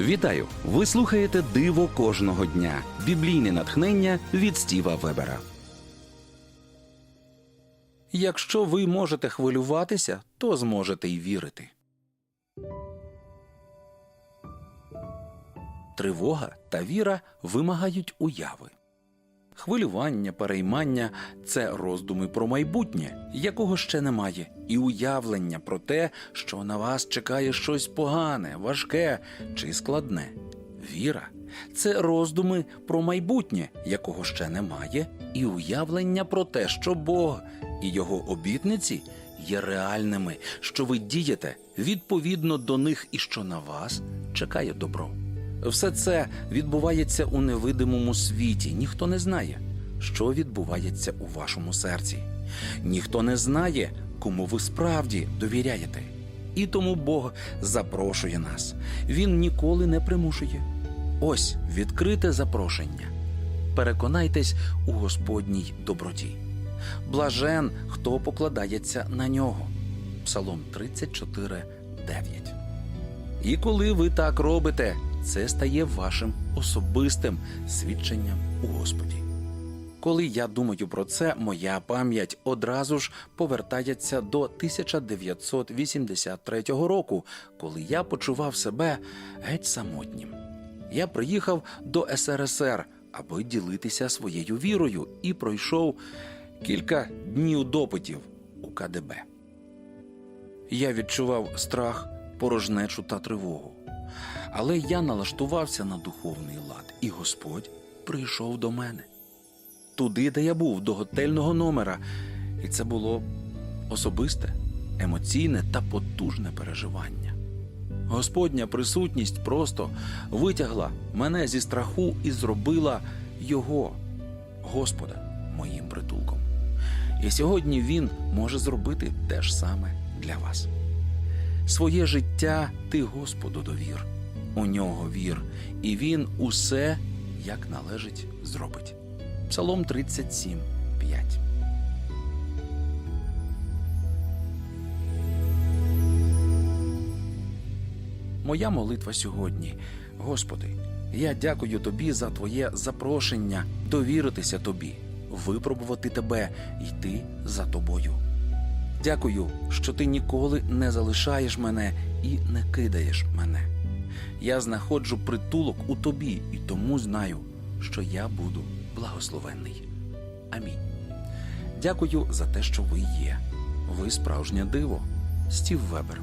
Вітаю! Ви слухаєте Диво кожного дня. Біблійне натхнення від Стіва Вебера. Якщо ви можете хвилюватися, то зможете й вірити. Тривога та віра вимагають уяви. Хвилювання, переймання це роздуми про майбутнє, якого ще немає, і уявлення про те, що на вас чекає щось погане, важке чи складне. Віра це роздуми про майбутнє, якого ще немає, і уявлення про те, що Бог і його обітниці є реальними, що ви дієте відповідно до них і що на вас чекає добро. Все це відбувається у невидимому світі. Ніхто не знає, що відбувається у вашому серці. Ніхто не знає, кому ви справді довіряєте. І тому Бог запрошує нас. Він ніколи не примушує. Ось відкрите запрошення. Переконайтесь у Господній доброті. Блажен, хто покладається на нього. Псалом 34, 9. І коли ви так робите, це стає вашим особистим свідченням у Господі. Коли я думаю про це, моя пам'ять одразу ж повертається до 1983 року, коли я почував себе геть самотнім. Я приїхав до СРСР, аби ділитися своєю вірою, і пройшов кілька днів допитів у КДБ. Я відчував страх, порожнечу та тривогу. Але я налаштувався на духовний лад, і Господь прийшов до мене. Туди, де я був, до готельного номера. І це було особисте, емоційне та потужне переживання. Господня присутність просто витягла мене зі страху і зробила його, Господа, моїм притулком. І сьогодні Він може зробити те ж саме для вас. Своє життя ти Господу довір, у нього вір, і він усе як належить зробить. Псалом 37, 5. Моя молитва сьогодні, Господи, я дякую Тобі за Твоє запрошення довіритися Тобі, випробувати Тебе, йти за Тобою. Дякую, що ти ніколи не залишаєш мене і не кидаєш мене. Я знаходжу притулок у тобі і тому знаю, що я буду благословенний. Амінь. Дякую за те, що ви є. Ви справжнє диво. Стів Вебер.